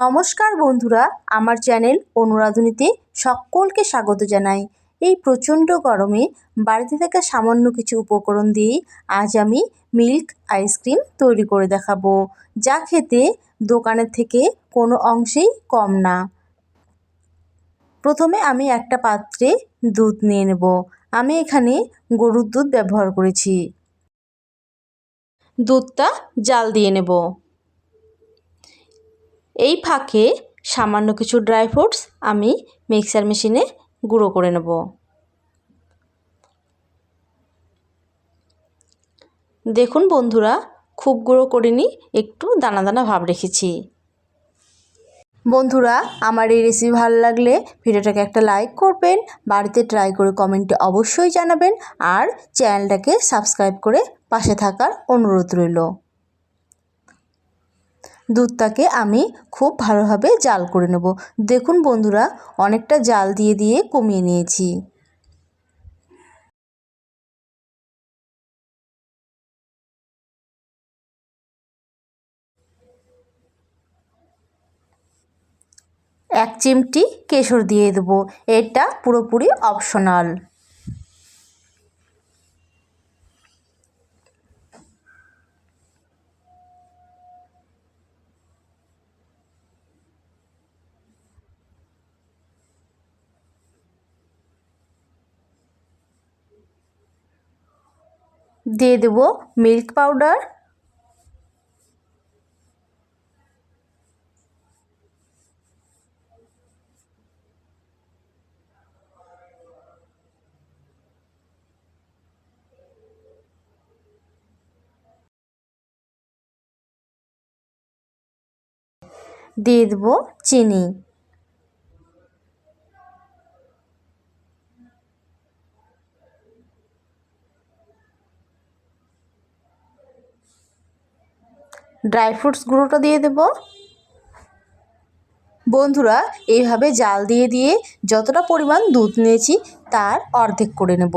নমস্কার বন্ধুরা, আমার চ্যানেল অনুরাধনীতে সকলকে স্বাগত জানাই। এই প্রচণ্ড গরমে বাড়িতে থাকা সামান্য কিছু উপকরণ দিয়েই আজ আমি মিল্ক আইসক্রিম তৈরি করে দেখাবো। যা খেতে দোকানের থেকে কোনো অংশেই কম না। প্রথমে আমি একটা পাত্রে দুধ নিয়ে নেব। আমি এখানে গরুর দুধ ব্যবহার করেছি। দুধটা জাল দিয়ে নেব। এই ফাঁকে সামান্য কিছু ড্রাই ফ্রুটস আমি মিক্সার মেশিনে গুঁড়ো করে নেব। দেখুন বন্ধুরা, খুব গুঁড়ো করিনি, একটু দানা দানা ভাব রেখেছি। বন্ধুরা, আমার এই রেসিপি ভালো লাগলে ভিডিওটাকে একটা লাইক করবেন, বাড়িতে ট্রাই করে কমেন্টে অবশ্যই জানাবেন, আর চ্যানেলটাকে সাবস্ক্রাইব করে পাশে থাকার অনুরোধ রইল। দুধটাকে আমি খুব ভালোভাবে জাল করে নেব। দেখুন বন্ধুরা, অনেকটা জাল দিয়ে দিয়ে কমিয়ে নিয়েছি। এক চিমটি কেশর দিয়ে দেবো। এটা পুরোপুরি অপশনাল। দিয়ে দেব মিল্ক পাউডার দিয়ে দেবো চিনি ড্রাই ফ্রুটস গুঁড়োটা দিয়ে দেব। বন্ধুরা, এইভাবে জাল দিয়ে দিয়ে যতটা পরিমাণ দুধ নিয়েছি তার অর্ধেক করে নেব।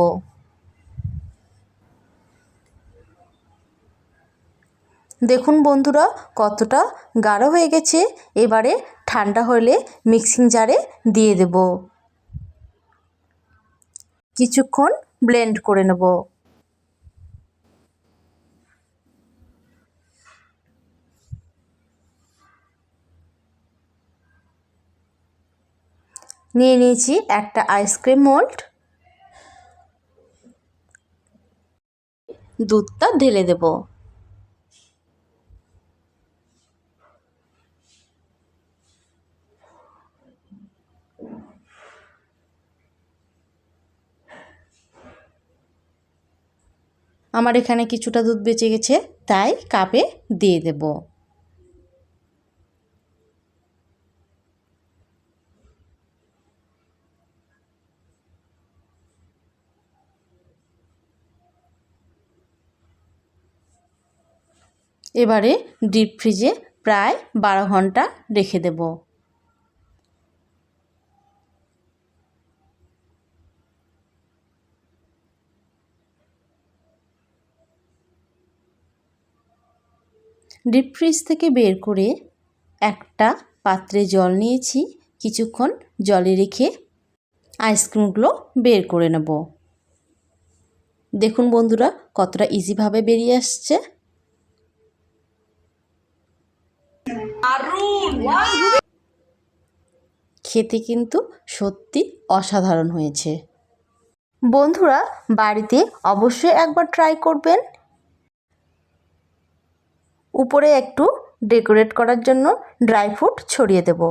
দেখুন বন্ধুরা, কতটা গাঢ় হয়ে গেছে। এবারে ঠান্ডা হলে মিক্সিং জারে দিয়ে দেব। কিছুক্ষণ ব্লেন্ড করে নেব। নিয়ে নিয়েছি একটা আইসক্রিম মোল্ড দুধটা ঢেলে দেব। আমার এখানে কিছুটা দুধ বেঁচে গেছে, তাই কাপে দিয়ে দেবো। এবারে ডিপ ফ্রিজে প্রায় বারো ঘণ্টা রেখে দেব। ডিপ ফ্রিজ থেকে বের করে একটা পাত্রে জল নিয়েছি, কিছুক্ষণ জলে রেখে আইসক্রিমগুলো বের করে নেব। দেখুন বন্ধুরা, কতটা ইজিভাবে বেরিয়ে আসছে। খেতে কিন্তু সত্যি অসাধারণ হয়েছে। বন্ধুরা, বাড়িতে অবশ্যই একবার ট্রাই করবেন। উপরে একটু ডেকোরেট করার জন্য ড্রাই ফ্রুট ছড়িয়ে দেবো।